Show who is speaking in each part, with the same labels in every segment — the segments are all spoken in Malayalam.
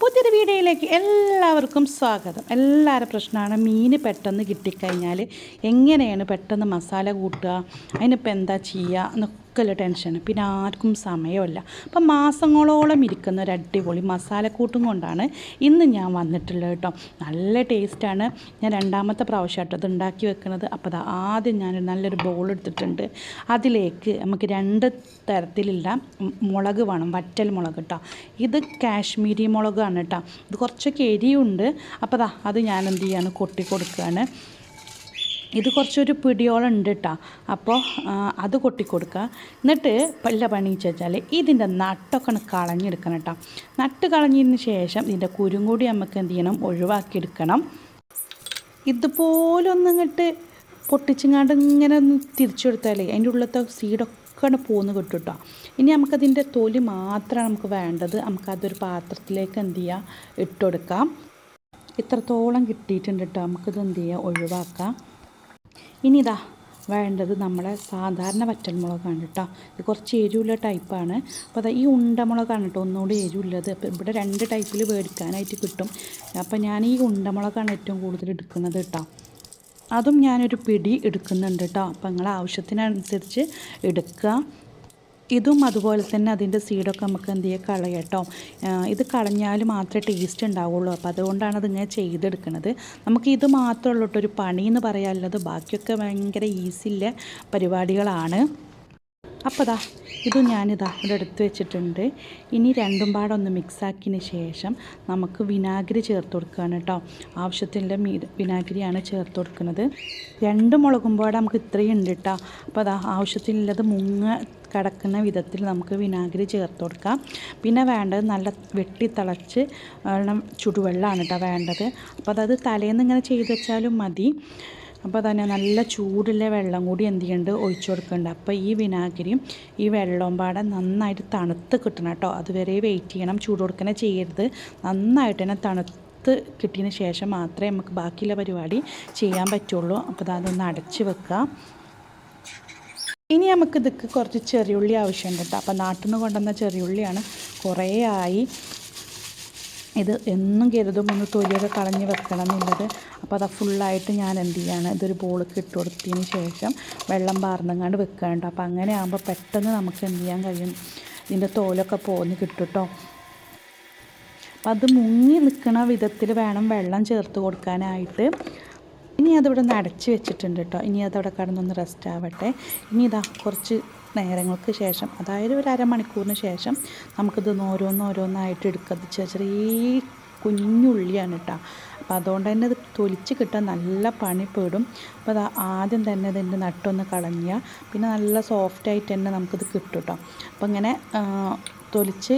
Speaker 1: പുതിയൊരു വീഡിയോയിലേക്ക് എല്ലാവർക്കും സ്വാഗതം. എല്ലാവരുടെ പ്രശ്നമാണ്. മീൻ പെട്ടെന്ന് കിട്ടിക്കഴിഞ്ഞാൽ എങ്ങനെയാണ് പെട്ടെന്ന് മസാല കൂട്ടുക? അതിനിപ്പോൾ എന്താ ചെയ്യുക എന്നൊക്കെ ഉള്ള ടെൻഷന് പിന്നെ ആർക്കും സമയമില്ല. അപ്പം മാസങ്ങളോളം ഇരിക്കുന്ന ഒരു അടിപൊളി മസാലക്കൂട്ടും കൊണ്ടാണ് ഇന്ന് ഞാൻ വന്നിട്ടുള്ളത് കേട്ടോ. നല്ല ടേസ്റ്റാണ് ഞാൻ രണ്ടാമത്തെ പ്രാവശ്യമായിട്ട് അത് ഉണ്ടാക്കി വെക്കുന്നത്. അപ്പോൾ അത് ആദ്യം ഞാൻ നല്ലൊരു ബോൾ എടുത്തിട്ടുണ്ട്. അതിലേക്ക് നമുക്ക് രണ്ട് തരത്തിലുള്ള മുളക് വേണം. വറ്റൽ മുളക് കേട്ടോ. ഇത് കാശ്മീരി മുളകാണ് കേട്ടോ. ഇത് കുറച്ചൊക്കെ എരിയുണ്ട് അപ്പോൾ അത് ഞാൻ എന്ത് ചെയ്യാണ്? കൊട്ടി കൊടുക്കുകയാണ്. ഇത് കുറച്ചൊരു പിടിയോളം ഉണ്ട് കേട്ടോ അപ്പോൾ അത് കൊട്ടിക്കൊടുക്കുക എന്നിട്ട് പല്ല പണി വെച്ചാൽ ഇതിന്റെ നട്ടൊക്കെ കളഞ്ഞെടുക്കണം കേട്ടോ നട്ട് കളഞ്ഞതിന് ശേഷം ഇതിന്റെ കുരും കൂടി നമുക്ക് എന്ത് ചെയ്യണം? ഒഴിവാക്കിയെടുക്കണം. ഇതുപോലെ ഒന്ന് ഇങ്ങോട്ട് പൊട്ടിച്ചിങ്ങാണ്ട് ഇങ്ങനെ ഒന്ന് തിരിച്ചു കൊടുത്താലേ അതിന്റെ ഉള്ളിലത്തെ സീഡൊക്കെ പോന്ന് കിട്ടും കേട്ടോ ഇനി നമുക്കതിന്റെ തൊലി മാത്രമാണ് നമുക്ക് വേണ്ടത് നമുക്കതൊരു പാത്രത്തിലേക്ക് എന്ത് ചെയ്യുക ഇട്ടുകൊടുക്കാം ഇത്രത്തോളം കിട്ടിയിട്ടുണ്ട് കേട്ടോ. നമുക്കിത് എന്ത് ചെയ്യുക ഒഴിവാക്കാം. ഇനി ഇതാ വേണ്ടത് നമ്മളെ സാധാരണ വറ്റൽമുളകാണ് കേട്ടോ. ഇത് കുറച്ച് എരിവുള്ള ടൈപ്പാണ്. അപ്പോൾ അതാ ഈ ഉണ്ടമുളകാണ് കേട്ടോ ഒന്നുകൂടി എരിവുള്ളത്. അപ്പോൾ ഇവിടെ രണ്ട് ടൈപ്പിൽ മേടിക്കാനായിട്ട് കിട്ടും. അപ്പോൾ ഞാൻ ഈ ഉണ്ടമുളകാണ് ഏറ്റവും കൂടുതൽ എടുക്കുന്നത് കേട്ടോ. അതും ഞാനൊരു പിടി എടുക്കുന്നുണ്ട് കേട്ടോ. അപ്പോൾ നിങ്ങളെ ആവശ്യത്തിനനുസരിച്ച് എടുക്കുക. ഇതും അതുപോലെ തന്നെ അതിന്റെ സീഡൊക്കെ നമുക്ക് എന്ത് ചെയ്യുക കളയട്ടോ ഇത് കളഞ്ഞാൽ മാത്രമേ ടേസ്റ്റ് ഉണ്ടാവുള്ളൂ. അപ്പോൾ അതുകൊണ്ടാണ് അതിങ്ങനെ ചെയ്തെടുക്കുന്നത് നമുക്ക് ഇത് മാത്രമേ കേട്ടോ. ഒരു പണി എന്ന് പറയാനുള്ളത്. ബാക്കിയൊക്കെ ഭയങ്കര ഈസിയുള്ള പരിപാടികളാണ്. അപ്പോൾ ദാ ഇതും ഞാനിതാ ഇവിടെ എടുത്ത് വെച്ചിട്ടുണ്ട്. ഇനി രണ്ടും പാടെ ഒന്ന് മിക്സാക്കിയതിന് ശേഷം നമുക്ക് വിനാഗിരി ചേർത്ത് കൊടുക്കുകയാണ് കേട്ടോ. ആവശ്യത്തിന്റെ മീ വിനാഗിരിയാണ് ചേർത്ത് കൊടുക്കുന്നത്. രണ്ട് മുളകും പാടെ നമുക്ക് ഇത്രയും ഉണ്ട് കേട്ടോ. അപ്പോൾ അതാ ആവശ്യത്തിനുള്ളത് മുങ്ങ കിടക്കുന്ന വിധത്തിൽ നമുക്ക് വിനാഗിരി ചേർത്ത് കൊടുക്കാം. പിന്നെ വേണ്ടത് നല്ല വെട്ടി തിളച്ച് വെള്ളം ചുടുവെള്ളമാണ് കേട്ടോ വേണ്ടത്. അപ്പോൾ അതത് തലേന്ന് ഇങ്ങനെ ചെയ്ത് വെച്ചാലും മതി. അപ്പോൾ തന്നെ നല്ല ചൂടുള്ള വെള്ളം കൂടി എന്ത് ചെയ്യുന്നുണ്ട് ഒഴിച്ചു കൊടുക്കുന്നുണ്ട് അപ്പോൾ ഈ വിനാഗിരിയും ഈ വെള്ളവും പാടെ നന്നായിട്ട് തണുത്ത് കിട്ടണം കേട്ടോ. അതുവരെ വെയിറ്റ് ചെയ്യണം. ചൂട് കൊടുക്കണേ ചെയ്യരുത്. നന്നായിട്ട് തന്നെ തണുത്ത് കിട്ടിയതിന് ശേഷം മാത്രമേ നമുക്ക് ബാക്കിയുള്ള പരിപാടി ചെയ്യാൻ പറ്റുള്ളൂ. അപ്പോൾ അതൊന്ന് അടച്ച് വെക്കുക ഇനി നമുക്ക് ഇതൊക്കെ കുറച്ച് ചെറിയുള്ളി ആവശ്യമുണ്ട് കേട്ടോ. അപ്പോൾ നാട്ടിൽ നിന്ന് കൊണ്ടുവന്ന ചെറിയുള്ളിയാണ് കുറേ ആയി. ഇത് എന്നും കരുതും ഒന്ന് തൊലിയൊക്കെ കളഞ്ഞ് വെക്കണം എന്നുള്ളത്. അപ്പോൾ അത് ഫുള്ളായിട്ട് ഞാൻ എന്ത് ചെയ്യാണ് ഇതൊരു ബോൾ ഇട്ട് കൊടുത്തതിന് ശേഷം വെള്ളം പാർന്നങ്ങാണ്ട് വെക്കാനുണ്ട് അപ്പോൾ അങ്ങനെ ആകുമ്പോൾ പെട്ടെന്ന് നമുക്ക് എന്ത് ചെയ്യാൻ കഴിയും? ഇതിന്റെ തോലൊക്കെ പോന്ന് കിട്ടും കേട്ടോ അപ്പം അത് മുങ്ങി നിൽക്കണ വിധത്തിൽ വേണം വെള്ളം ചേർത്ത് കൊടുക്കാനായിട്ട്. ഇനി അതിവിടെ നിന്ന് അടച്ച് വെച്ചിട്ടുണ്ട് കേട്ടോ ഇനി അതവിടെ കിടന്നൊന്ന് റെസ്റ്റ് ആവട്ടെ. ഇനി ഇതാ കുറച്ച് നേരങ്ങൾക്ക് ശേഷം അതായത് ഒരു അരമണിക്കൂറിന് ശേഷം നമുക്കിത് ഓരോന്നോരോന്നായിട്ട് എടുക്കുന്നത് ചെറിയ ചെറിയ കുഞ്ഞുള്ളിയാണ് കേട്ടോ. അപ്പോൾ അതുകൊണ്ട് തന്നെ ഇത് തൊലിച്ച് കിട്ടാൻ നല്ല പണിപ്പെടും അപ്പോൾ അത് ആദ്യം തന്നെ ഇതിന്റെ നട്ടൊന്ന് കളഞ്ഞാൽ പിന്നെ നല്ല സോഫ്റ്റ് ആയിട്ട് തന്നെ നമുക്കിത് കിട്ടും കേട്ടോ. അപ്പോൾ ഇങ്ങനെ തൊലിച്ച്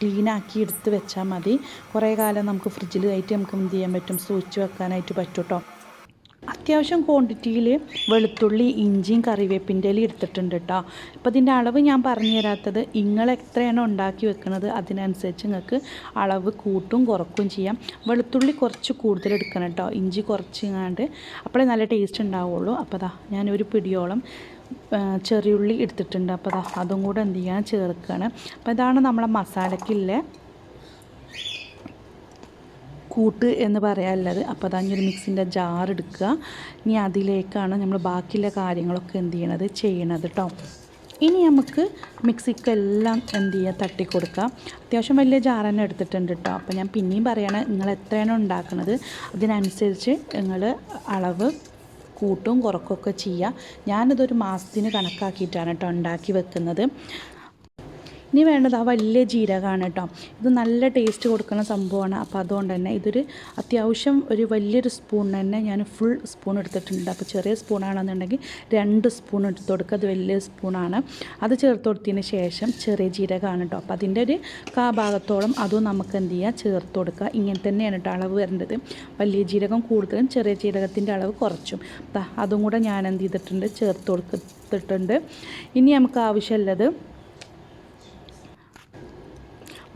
Speaker 1: ക്ലീനാക്കി എടുത്ത് വെച്ചാൽ മതി. കുറേ കാലം നമുക്ക് ഫ്രിഡ്ജിൽ കയറ്റി നമുക്ക് എന്ത് ചെയ്യാൻ പറ്റും? സൂക്ഷിച്ച് വെക്കാനായിട്ട് പറ്റും കേട്ടോ. അത്യാവശ്യം ക്വാണ്ടിറ്റിയിൽ വെളുത്തുള്ളി ഇഞ്ചിയും കറിവേപ്പിന്റെ ഇല എടുത്തിട്ടുണ്ട് കേട്ടോ അപ്പോൾ ഇതിന്റെ അളവ് ഞാൻ പറഞ്ഞു തരാത്തത് നിങ്ങൾ എത്രയാണ് ഉണ്ടാക്കി വെക്കുന്നത് അതിനനുസരിച്ച് നിങ്ങൾക്ക് അളവ് കൂട്ടും കുറക്കും ചെയ്യാം. വെളുത്തുള്ളി കുറച്ച് കൂടുതൽ എടുക്കണം കേട്ടോ ഇഞ്ചി കുറച്ച് കുറച്ചിങ്ങാണ്ട് അപ്പോഴേ നല്ല ടേസ്റ്റ് ഉണ്ടാവുള്ളൂ. അപ്പോൾ അതാ ഞാനൊരു പിടിയോളം ചെറിയുള്ളി എടുത്തിട്ടുണ്ട്. അപ്പോൾ അതാ അതും കൂടെ എന്ത് ചെയ്യാൻ ചേർക്കുകയാണ് അപ്പോൾ ഇതാണ് നമ്മളെ മസാലയ്ക്കുള്ള കൂട്ട് എന്ന് പറയാനുള്ളത്. അപ്പോൾ അതാ ഒരു മിക്സിന്റെ ജാർ എടുക്കുക. ഇനി അതിലേക്കാണ് നമ്മൾ ബാക്കിയുള്ള കാര്യങ്ങളൊക്കെ എന്ത് ചെയ്യണത്? ചെയ്യണത് കേട്ടോ ഇനി നമുക്ക് മിക്സിക്കെല്ലാം എന്ത് ചെയ്യുക? തട്ടിക്കൊടുക്കാം അത്യാവശ്യം വലിയ ജാർ തന്നെ എടുത്തിട്ടുണ്ട് കേട്ടോ അപ്പോൾ ഞാൻ പിന്നെയും പറയണേ നിങ്ങൾ എത്രയാണ് ഉണ്ടാക്കുന്നത് അതിനനുസരിച്ച് നിങ്ങൾ അളവ് കൂട്ടും കുറക്കൊക്കെ ചെയ്യുക. ഞാനിതൊരു മാസത്തിന് കണക്കാക്കിയിട്ടാണ് കേട്ടോ ഉണ്ടാക്കി വെക്കുന്നത്. ഇനി വേണ്ടത് ആ വലിയ ജീരകമാണ് കേട്ടോ. ഇത് നല്ല ടേസ്റ്റ് കൊടുക്കുന്ന സംഭവമാണ്. അപ്പോൾ അതുകൊണ്ട് തന്നെ ഇതൊരു അത്യാവശ്യം ഒരു വലിയൊരു സ്പൂൺ തന്നെ ഞാൻ ഫുൾ സ്പൂൺ എടുത്തിട്ടുണ്ട്. അപ്പോൾ ചെറിയ സ്പൂണാണെന്നുണ്ടെങ്കിൽ രണ്ട് സ്പൂൺ എടുത്ത് കൊടുക്കുക. അത് വലിയ സ്പൂണാണ് അത് ചേർത്ത് കൊടുത്തതിന് ശേഷം ചെറിയ ജീരകമാണ് കേട്ടോ. അപ്പോൾ അതിന്റെ ഒരു കാ ഭാഗത്തോളം അതും നമുക്ക് എന്ത് ചെയ്യുക? ചേർത്ത് കൊടുക്കുക. ഇങ്ങനെ തന്നെയാണ് കേട്ടോ അളവ് വരേണ്ടത്. വലിയ ജീരകം കൂടുതലും ചെറിയ ജീരകത്തിന്റെ അളവ് കുറച്ചും. അതും കൂടെ ഞാൻ എന്ത് ചെയ്തിട്ടുണ്ട്? ചേർത്ത് കൊടുത്തിട്ടുണ്ട്. ഇനി നമുക്ക് ആവശ്യമുള്ളത്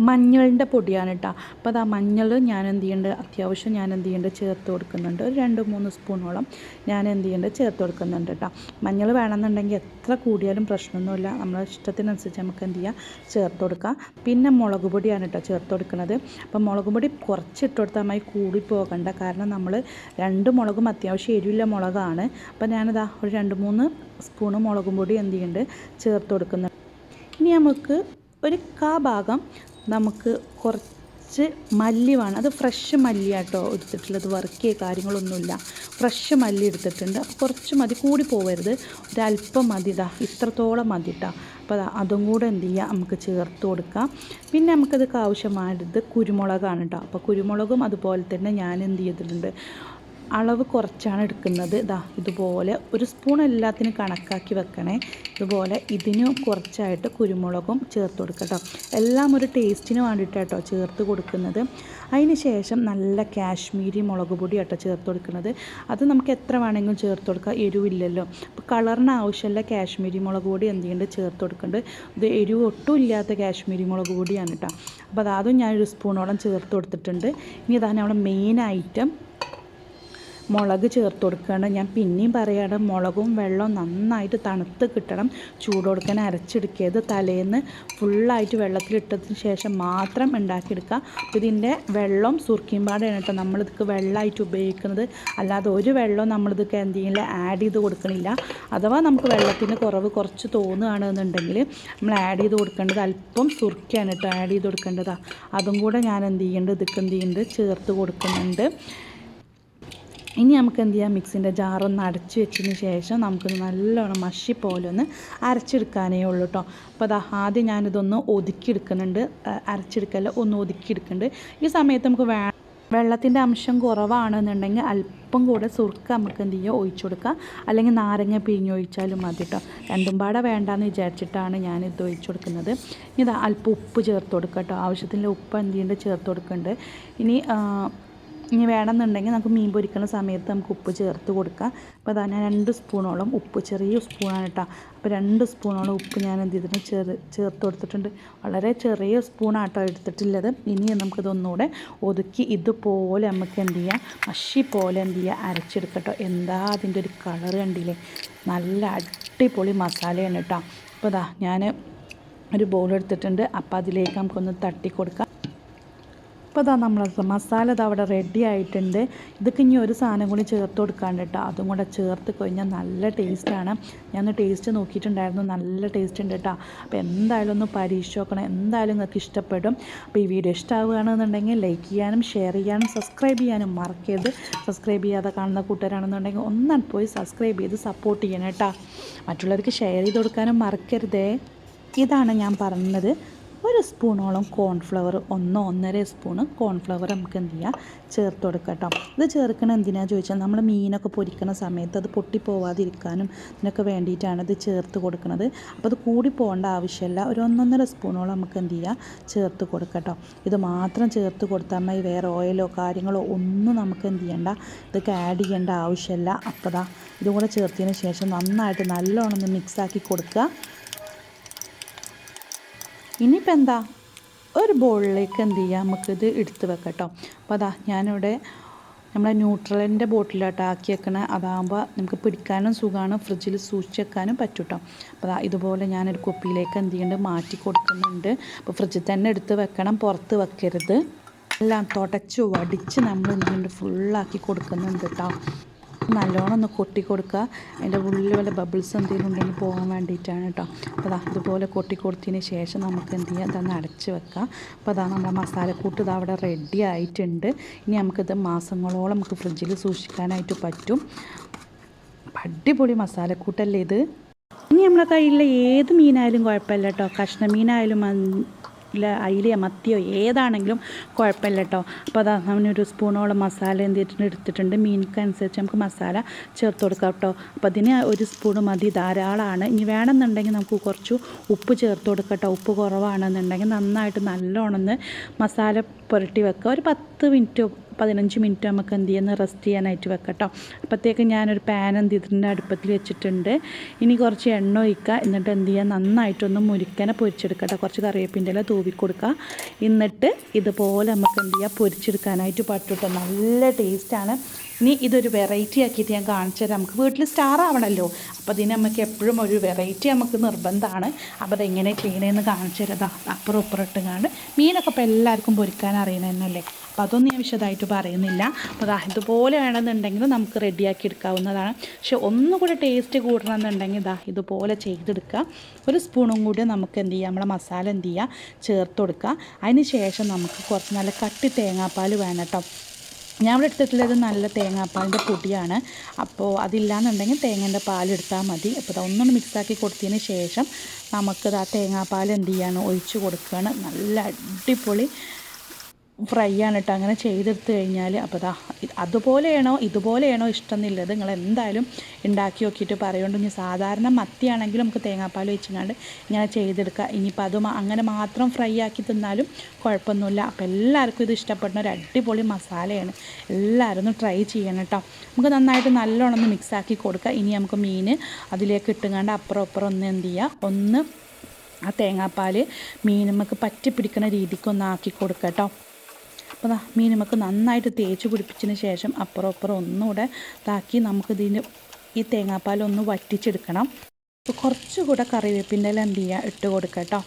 Speaker 1: മഞ്ഞളിന്റെ പൊടിയാണ് കേട്ടോ അപ്പോൾ അത് ആ മഞ്ഞൾ ഞാൻ എന്ത് ചെയ്യുന്നുണ്ട് അത്യാവശ്യം ഞാൻ എന്ത് ചെയ്യുന്നുണ്ട് ചേർത്ത് കൊടുക്കുന്നുണ്ട്. ഒരു രണ്ട് മൂന്ന് സ്പൂണോളം ഞാൻ എന്ത് ചെയ്യുന്നുണ്ട് ചേർത്ത് കൊടുക്കുന്നുണ്ട് കേട്ടോ മഞ്ഞൾ വേണമെന്നുണ്ടെങ്കിൽ എത്ര കൂടിയാലും പ്രശ്നമൊന്നുമില്ല. നമ്മളെ ഇഷ്ടത്തിനനുസരിച്ച് നമുക്ക് എന്ത് ചെയ്യാം ചേർത്ത് കൊടുക്കാം. പിന്നെ മുളക് പൊടിയാണ് കേട്ടോ ചേർത്ത് കൊടുക്കുന്നത് അപ്പോൾ മുളക് പൊടി കുറച്ച് ഇട്ട് കൊടുത്താൽ മതി. കൂടി പോകണ്ട കാരണം നമ്മൾ രണ്ട് മുളകും അത്യാവശ്യം എരിവില്ല മുളകാണ്. അപ്പോൾ ഞാനിതാ ഒരു രണ്ട് മൂന്ന് സ്പൂണ് മുളകും പൊടി എന്ത് ചെയ്യുന്നുണ്ട് ചേർത്ത് കൊടുക്കുന്നുണ്ട്. ഇനി നമുക്ക് ഒരു കാ ഭാഗം നമുക്ക് കുറച്ച് മല്ലി വേണം അത് ഫ്രഷ് മല്ലിയാട്ടോ എടുത്തിട്ടുള്ളത്. വർക്കിയ കാര്യങ്ങളൊന്നുമില്ല. ഫ്രഷ് മല്ലി എടുത്തിട്ടുണ്ട്. അപ്പോൾ കുറച്ച് മതി. കൂടി പോകരുത് ഒരല്പം മതി ഇതാ ഇത്രത്തോളം മതി അപ്പോൾ അതും കൂടെ എന്ത് ചെയ്യുക നമുക്ക് ചേർത്ത് കൊടുക്കാം. പിന്നെ നമുക്കതൊക്കെ ആവശ്യമായത് കുരുമുളകാണ് കേട്ടോ അപ്പോൾ കുരുമുളകും അതുപോലെ തന്നെ ഞാൻ എന്ത് ചെയ്തിട്ടുണ്ട്? അളവ് കുറച്ചാണ് എടുക്കുന്നത്. ഇതാ ഇതുപോലെ ഒരു സ്പൂൺ എല്ലാത്തിനും കണക്കാക്കി വെക്കണേ. ഇതുപോലെ ഇതിന് കുറച്ചായിട്ട് കുരുമുളകും ചേർത്ത് കൊടുക്കട്ടോ എല്ലാം ഒരു ടേസ്റ്റിന് വേണ്ടിയിട്ടാട്ടോ ചേർത്ത് കൊടുക്കുന്നത്. അതിന് ശേഷം നല്ല കാശ്മീരി മുളക് പൊടി കേട്ടോ ചേർത്ത് കൊടുക്കുന്നത്. അത് നമുക്ക് എത്ര വേണമെങ്കിലും ചേർത്ത് കൊടുക്കാം. എരിവില്ലല്ലോ. അപ്പോൾ കളറിന് ആവശ്യമുള്ള കാശ്മീരി മുളക് പൊടി എന്ത് ചെയ്യുന്നുണ്ട് ചേർത്ത് കൊടുക്കുന്നുണ്ട് ഇത് എരിവ് ഒട്ടും ഇല്ലാത്ത കാശ്മീരി മുളക് പൊടിയാണ് കേട്ടോ അപ്പോൾ ഞാൻ ഒരു സ്പൂണോളം ചേർത്ത് കൊടുത്തിട്ടുണ്ട്. ഇനി ഇതാണ് നമ്മുടെ മെയിൻ ഐറ്റം മുളക് ചേർത്ത് കൊടുക്കുകയാണ്. ഞാൻ പിന്നെയും പറയുകയാണ് മുളകും വെള്ളവും നന്നായിട്ട് തണുത്ത് കിട്ടണം. ചൂട് കൊടുക്കാൻ അരച്ചെടുക്കരുത്. തലേന്ന് ഫുള്ളായിട്ട് വെള്ളത്തിലിട്ടതിന് ശേഷം മാത്രം ഉണ്ടാക്കിയെടുക്കുക. ഇതിന്റെ വെള്ളം സുർക്കിയും പാടാണ് കേട്ടോ. നമ്മളിതൊക്കെ വെള്ളമായിട്ട് ഉപയോഗിക്കുന്നത്. അല്ലാതെ ഒരു വെള്ളം നമ്മളിതൊക്കെ എന്ത് ചെയ്യില്ല ആഡ് ചെയ്ത് കൊടുക്കണില്ല. അഥവാ നമുക്ക് വെള്ളത്തിന്റെ കുറവ് കുറച്ച് തോന്നുകയാണെന്നുണ്ടെങ്കിൽ നമ്മൾ ആഡ് ചെയ്ത് കൊടുക്കേണ്ടത് അല്പം സുർക്കിയാണ് കേട്ടോ. ആഡ് ചെയ്ത് കൊടുക്കേണ്ടതാണ് അതും കൂടെ ഞാൻ എന്ത് ചെയ്യേണ്ടത് ഇതൊക്കെ എന്ത് ചെയ്യുന്നുണ്ട് ചേർത്ത് കൊടുക്കുന്നുണ്ട്. ഇനി നമുക്ക് എന്ത് ചെയ്യാം? മിക്സിന്റെ ജാറൊന്ന് അടച്ചു വെച്ചതിന് ശേഷം നമുക്ക് നല്ലോണം മഷി പോലെ ഒന്ന് അരച്ചെടുക്കാനേ ഉള്ളൂ കേട്ടോ അപ്പോൾ അതാ ആദ്യം ഞാനിതൊന്ന് ഒതുക്കിയെടുക്കുന്നുണ്ട്. അരച്ചെടുക്കല്ല ഒന്ന് ഒതുക്കിയെടുക്കുന്നുണ്ട്. ഈ സമയത്ത് നമുക്ക് വേ വെള്ളത്തിന്റെ അംശം കുറവാണെന്നുണ്ടെങ്കിൽ അല്പം കൂടെ സുർക്ക നമുക്ക് എന്ത് ചെയ്യുക ഒഴിച്ചു കൊടുക്കുക അല്ലെങ്കിൽ നാരങ്ങ പിഴിഞ്ഞ് ഒഴിച്ചാലും മതി കേട്ടോ രണ്ടും പാടെ വേണ്ടാന്ന് വിചാരിച്ചിട്ടാണ് ഞാൻ ഇത് ഒഴിച്ചു കൊടുക്കുന്നത്. ഇനി ഇത് അല്പം ഉപ്പ് ചേർത്ത് കൊടുക്കുക കേട്ടോ ആവശ്യത്തിന്റെ ഉപ്പ് എന്ത് ചെയ്യേണ്ടത് ചേർത്ത് കൊടുക്കുന്നുണ്ട്. ഇനി ഇനി വേണമെന്നുണ്ടെങ്കിൽ നമുക്ക് മീൻ പൊരിക്കുന്ന സമയത്ത് നമുക്ക് ഉപ്പ് ചേർത്ത് കൊടുക്കാം. അപ്പോൾ അതാ ഞാൻ രണ്ട് സ്പൂണോളം ഉപ്പ് ചെറിയ സ്പൂണാണ് കേട്ടോ. അപ്പോൾ രണ്ട് സ്പൂണോളം ഉപ്പ് ഞാൻ എന്ത് ചെയ്തിട്ടുണ്ട്? ചേർ ചേർത്ത് കൊടുത്തിട്ടുണ്ട്. വളരെ ചെറിയ സ്പൂണാട്ടോ എടുത്തിട്ടുള്ളത്. ഇനി നമുക്കിതൊന്നുകൂടെ ഒതുക്കി ഇതുപോലെ നമുക്ക് എന്ത് ചെയ്യാം? മഷി പോലെ എന്ത് ചെയ്യുക അരച്ചെടുക്കട്ടോ എന്താ അതിന്റെ ഒരു കളർ കണ്ടില്ലേ? നല്ല അടിപൊളി മസാലയാണ് കേട്ടോ. അപ്പോൾ ഇതാ ഞാൻ ഒരു ബൗൾ എടുത്തിട്ടുണ്ട്. അപ്പോൾ അതിലേക്ക് നമുക്കൊന്ന് തട്ടി കൊടുക്കാം. അപ്പോൾ ഇതാ നമ്മൾ മസാല ഇത് അവിടെ റെഡി ആയിട്ടുണ്ട്. ഇതൊക്കെ ഇനി ഒരു സാധനം കൂടി ചേർത്ത് കൊടുക്കാണ്ട് കേട്ടോ അതും കൂടെ ചേർത്ത് കഴിഞ്ഞാൽ നല്ല ടേസ്റ്റാണ് ഞാൻ ടേസ്റ്റ് നോക്കിയിട്ടുണ്ടായിരുന്നു. നല്ല ടേസ്റ്റ് ഉണ്ട് കേട്ടോ അപ്പോൾ എന്തായാലും ഒന്ന് പരീക്ഷിച്ച് നോക്കണം എന്തായാലും നിങ്ങൾക്ക് ഇഷ്ടപ്പെടും. അപ്പോൾ ഈ വീഡിയോ ഇഷ്ടമാവുകയാണെന്നുണ്ടെങ്കിൽ ലൈക്ക് ചെയ്യാനും ഷെയർ ചെയ്യാനും സബ്സ്ക്രൈബ് ചെയ്യാനും മറക്കരുത്. സബ്സ്ക്രൈബ് ചെയ്യാതെ കാണുന്ന കൂട്ടുകാരാണെന്നുണ്ടെങ്കിൽ ഒന്നാണ് പോയി സബ്സ്ക്രൈബ് ചെയ്ത് സപ്പോർട്ട് ചെയ്യണം കേട്ടോ മറ്റുള്ളവർക്ക് ഷെയർ ചെയ്ത് കൊടുക്കാനും മറക്കരുതേ. ഇതാണ് ഞാൻ പറഞ്ഞത്. ഒരു സ്പൂണോളം കോൺഫ്ലവർ ഒന്നോ ഒന്നര സ്പൂണ് കോൺഫ്ലവർ നമുക്ക് എന്ത് ചെയ്യാം? ചേർത്ത് കൊടുക്കാം കേട്ടോ ഇത് ചേർക്കണത് എന്തിനാണെന്ന് ചോദിച്ചാൽ നമ്മൾ മീനൊക്കെ പൊരിക്കുന്ന സമയത്ത് അത് പൊട്ടിപ്പോവാതിരിക്കാനും ഇതിനൊക്കെ വേണ്ടിയിട്ടാണ് ഇത് ചേർത്ത് കൊടുക്കുന്നത് അപ്പോൾ അത് കൂടി പോകേണ്ട ആവശ്യമില്ല. ഒരു ഒന്നൊന്നര സ്പൂണോളം നമുക്ക് എന്ത് ചെയ്യാം? ചേർത്ത് കൊടുക്കാം കേട്ടോ ഇത് മാത്രം ചേർത്ത് കൊടുത്താൽ മതി. വേറെ ഓയിലോ കാര്യങ്ങളോ ഒന്നും നമുക്ക് എന്ത് ചെയ്യണ്ട. ഇതൊക്കെ ആഡ് ചെയ്യേണ്ട ആവശ്യമില്ല. അപ്പോൾ ഇതും കൂടെ ചേർത്തതിന് ശേഷം നന്നായിട്ട് നല്ലോണം ഒന്ന് മിക്സാക്കി കൊടുക്കുക. ഇനിയിപ്പോൾ എന്താ? ഒരു ബോളിലേക്ക് എന്ത് ചെയ്യാം? നമുക്കിത് എടുത്ത് വെക്കട്ടോ. കേട്ടോ അപ്പോൾ അതാ ഞാനിവിടെ നമ്മളെ ന്യൂട്രലിന്റെ ബോട്ടിലോട്ട് ആക്കി വെക്കണ അതാകുമ്പോൾ നമുക്ക് പിടിക്കാനും സുഖമാണ് ഫ്രിഡ്ജിൽ സൂക്ഷിച്ച് വെക്കാനും പറ്റും കേട്ടോ അപ്പോൾ ഇതുപോലെ ഞാനൊരു കുപ്പിയിലേക്ക് എന്ത് ചെയ്യുന്നുണ്ട് മാറ്റി കൊടുക്കുന്നുണ്ട്. അപ്പോൾ ഫ്രിഡ്ജിൽ തന്നെ എടുത്ത് വെക്കണം. പുറത്ത് വെക്കരുത്. എല്ലാം തുടച്ച് വടിച്ച് നമ്മൾ എന്ത് ചെയ്യുന്നുണ്ട് ഫുള്ളാക്കി കൊടുക്കുന്നുണ്ട് കേട്ടോ നല്ലോണം ഒന്ന് കൊട്ടി കൊടുക്കുക അതിന്റെ ഉള്ളിൽ വല്ല ബബിൾസ് എന്തെങ്കിലും ഉണ്ടെങ്കിൽ പോകാൻ വേണ്ടിയിട്ടാണ് കേട്ടോ. അപ്പോൾ അതാ ഇതുപോലെ കൊട്ടി കൊടുത്തതിന് ശേഷം നമുക്ക് എന്ത് ചെയ്യാം? അതൊന്ന് അടച്ച് വെക്കാം. അപ്പോൾ അതാ നമ്മുടെ മസാലക്കൂട്ട് ഇത് അവിടെ റെഡി ആയിട്ടുണ്ട്. ഇനി നമുക്കിത് മാസങ്ങളോളം നമുക്ക് ഫ്രിഡ്ജിൽ സൂക്ഷിക്കാനായിട്ട് പറ്റും. അടിപൊളി മസാലക്കൂട്ടല്ലേ ഇത്? ഇനി നമ്മുടെ കയ്യിലുള്ള ഏത് മീനായാലും കുഴപ്പമില്ല കേട്ടോ. കഷ്ണ മീനായാലും മൻ- ഇല്ല അയിലയോ മത്തിയോ ഏതാണെങ്കിലും കുഴപ്പമില്ല കേട്ടോ അപ്പോൾ അതാ അവനൊരു സ്പൂണോളം മസാല എന്ത് ചെയ്തിട്ടുണ്ട് എടുത്തിട്ടുണ്ട്. മീനിക്കനുസരിച്ച് നമുക്ക് മസാല ചേർത്ത് കൊടുക്കാം കേട്ടോ അപ്പോൾ അതിന് ഒരു സ്പൂൺ മതി. ധാരാളമാണ് ഇനി വേണമെന്നുണ്ടെങ്കിൽ നമുക്ക് കുറച്ച് ഉപ്പ് ചേർത്ത് കൊടുക്കാം കേട്ടോ ഉപ്പ് കുറവാണെന്നുണ്ടെങ്കിൽ നന്നായിട്ട് നല്ലോണം ഒന്ന് മസാല പുരട്ടി വെക്കുക. ഒരു പത്ത് മിനിറ്റ് പതിനഞ്ച് മിനിറ്റ് നമുക്ക് എന്ത് ചെയ്യുന്ന റെസ്റ്റ് ചെയ്യാനായിട്ട് വെക്കാം കേട്ടോ അപ്പോഴത്തേക്ക് ഞാനൊരു പാൻ എന്ത് ചെയ്തിട്ടുണ്ട് അടുപ്പത്തിൽ വെച്ചിട്ടുണ്ട്. ഇനി കുറച്ച് എണ്ണ ഒഴിക്കുക. എന്നിട്ട് എന്ത് ചെയ്യുക നന്നായിട്ടൊന്ന് മുരിക്കനെ പൊരിച്ചെടുക്കട്ടോ കുറച്ച് കറിവേപ്പിന്റെ ഇല തൂവി കൊടുക്കുക. എന്നിട്ട് ഇതുപോലെ നമുക്ക് എന്ത് ചെയ്യുക പൊരിച്ചെടുക്കാനായിട്ട് പറ്റും നല്ല ടേസ്റ്റാണ് ഇനി ഇതൊരു വെറൈറ്റി ആക്കിയിട്ട് ഞാൻ കാണിച്ചു തരാം. നമുക്ക് വീട്ടിൽ സ്റ്റാർ ആവണമല്ലോ അപ്പോൾ ഇതിന് നമുക്ക് എപ്പോഴും ഒരു വെറൈറ്റി നമുക്ക് നിർബന്ധമാണ് അപ്പോൾ അതെങ്ങനെ ചെയ്യണമെന്ന് കാണിച്ചു തരാം. അപ്പുറം ഇപ്പുറം ഇട്ടുകാണ്ട് മീനൊക്കെ ഇപ്പോൾ എല്ലാവർക്കും പൊരിക്കാൻ അറിയണമെന്നല്ലേ അപ്പോൾ അതൊന്നും ഞാൻ വിശദമായിട്ട് പറയുന്നില്ല. അപ്പോൾ ഇതുപോലെ വേണമെന്നുണ്ടെങ്കിൽ നമുക്ക് റെഡിയാക്കി എടുക്കാവുന്നതാണ്. പക്ഷെ ഒന്നുകൂടെ ടേസ്റ്റ് കൂടണമെന്നുണ്ടെങ്കിൽ ഇതാ ഇതുപോലെ ചെയ്തെടുക്കുക. ഒരു സ്പൂണും കൂടി നമുക്ക് എന്ത് ചെയ്യുക നമ്മളെ മസാല എന്ത് ചെയ്യുക ചേർത്ത് കൊടുക്കുക. അതിന് ശേഷം നമുക്ക് കുറച്ച് നല്ല കട്ടി തേങ്ങാപ്പാൽ വേണം കേട്ടോ. ഞാൻ ഇവിടെ എടുത്തിട്ടുള്ളത് നല്ല തേങ്ങാപ്പാലിന്റെ പൊടിയാണ്. അപ്പോൾ അതില്ലാന്നുണ്ടെങ്കിൽ തേങ്ങേന്റെ പാലെടുത്താൽ മതി. അപ്പോൾ ഒന്നുകൂടി മിക്സാക്കി കൊടുത്തതിന് ശേഷം നമുക്കത് ആ തേങ്ങാപ്പാൽ എന്ത് ചെയ്യാണ് ഒഴിച്ച് കൊടുക്കുകയാണ്. നല്ല അടിപൊളി ഫ്രൈ ആണ് കേട്ടോ അങ്ങനെ ചെയ്തെടുത്ത് കഴിഞ്ഞാൽ അപ്പോൾ ദാ അതുപോലെയാണോ ഇതുപോലെയാണോ ഇഷ്ടം എന്നുള്ളത് നിങ്ങൾ എന്തായാലും ഉണ്ടാക്കി നോക്കിയിട്ട് പറയുകൊണ്ട് ഇനി സാധാരണ മത്തിയാണെങ്കിലും നമുക്ക് തേങ്ങാപ്പാൽ വെച്ചിങ്ങാണ്ട് ഇങ്ങനെ ചെയ്തെടുക്കുക ഇനിയിപ്പോൾ അത് അങ്ങനെ മാത്രം ഫ്രൈ ആക്കി തിന്നാലും കുഴപ്പമൊന്നുമില്ല. അപ്പോൾ എല്ലാവർക്കും ഇത് ഇഷ്ടപ്പെടുന്ന ഒരു അടിപൊളി മസാലയാണ്. എല്ലാവരും ഒന്ന് ട്രൈ ചെയ്യണം കേട്ടോ നമുക്ക് നന്നായിട്ട് നല്ലോണം ഒന്ന് മിക്സ് ആക്കി കൊടുക്കുക ഇനി നമുക്ക് മീൻ അതിലേക്ക് ഇട്ടുങ്ങാണ്ട് അപ്പുറം അപ്പുറം ഒന്ന് എന്ത് ചെയ്യുക ഒന്ന് ആ തേങ്ങാപ്പാൽ മീൻ നമുക്ക് പറ്റി പിടിക്കുന്ന രീതിക്ക് ഒന്ന് ആക്കി കൊടുക്കുക കേട്ടോ അപ്പോൾ മീൻ നമുക്ക് നന്നായിട്ട് തേച്ച് പിടിപ്പിച്ചതിന് ശേഷം അപ്പുറം അപ്പുറം ഒന്നുകൂടെ താക്കി നമുക്കിതിന് ഈ തേങ്ങാപ്പാൽ ഒന്ന് വറ്റിച്ചെടുക്കണം. കുറച്ചുകൂടെ കറിവേപ്പിന്റെ ഇല എന്ത് ചെയ്യുക? ഇട്ട് കൊടുക്കുക കേട്ടോ.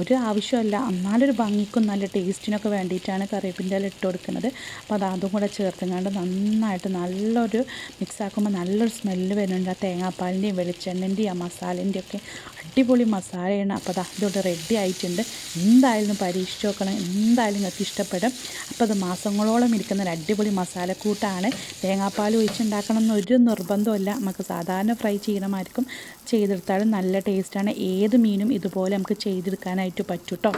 Speaker 1: ഒരു ആവശ്യമല്ല. എന്നാലൊരു ഭംഗിക്കും നല്ല ടേസ്റ്റിനൊക്കെ വേണ്ടിയിട്ടാണ് കറിവേപ്പിന്റെ ഇല ഇട്ട് കൊടുക്കുന്നത്. അപ്പോൾ അത് കൂടെ ചേർത്തുങ്ങാണ്ട് നന്നായിട്ട് നല്ലൊരു മിക്സ് ആക്കുമ്പോൾ നല്ലൊരു സ്മെല്ല് വരുന്നുണ്ട്. ആ തേങ്ങാപ്പാലിന്റെയും വെളിച്ചെണ്ണന്റെയും ആ മസാലേന്റെയും ഒക്കെ അടിപൊളി മസാലയാണ്. അപ്പോൾ അത് അതുകൊണ്ട് റെഡി ആയിട്ടുണ്ട്. എന്തായാലും പരീക്ഷിച്ച് നോക്കണം. എന്തായാലും നിങ്ങൾക്ക് ഇഷ്ടപ്പെടും. അപ്പോൾ അത് മാസങ്ങളോളം ഇരിക്കുന്ന ഒരു അടിപൊളി മസാലക്കൂട്ടാണ്. തേങ്ങാപ്പാൽ ഒഴിച്ചുണ്ടാക്കണം എന്നൊരു നിർബന്ധമില്ല നമുക്ക് സാധാരണ ഫ്രൈ ചെയ്യണമായിരിക്കും. ചെയ്തെടുത്താലും നല്ല ടേസ്റ്റാണ് ഏത് മീനും ഇതുപോലെ നമുക്ക് ചെയ്തെടുക്കാനായിട്ട് പറ്റും കേട്ടോ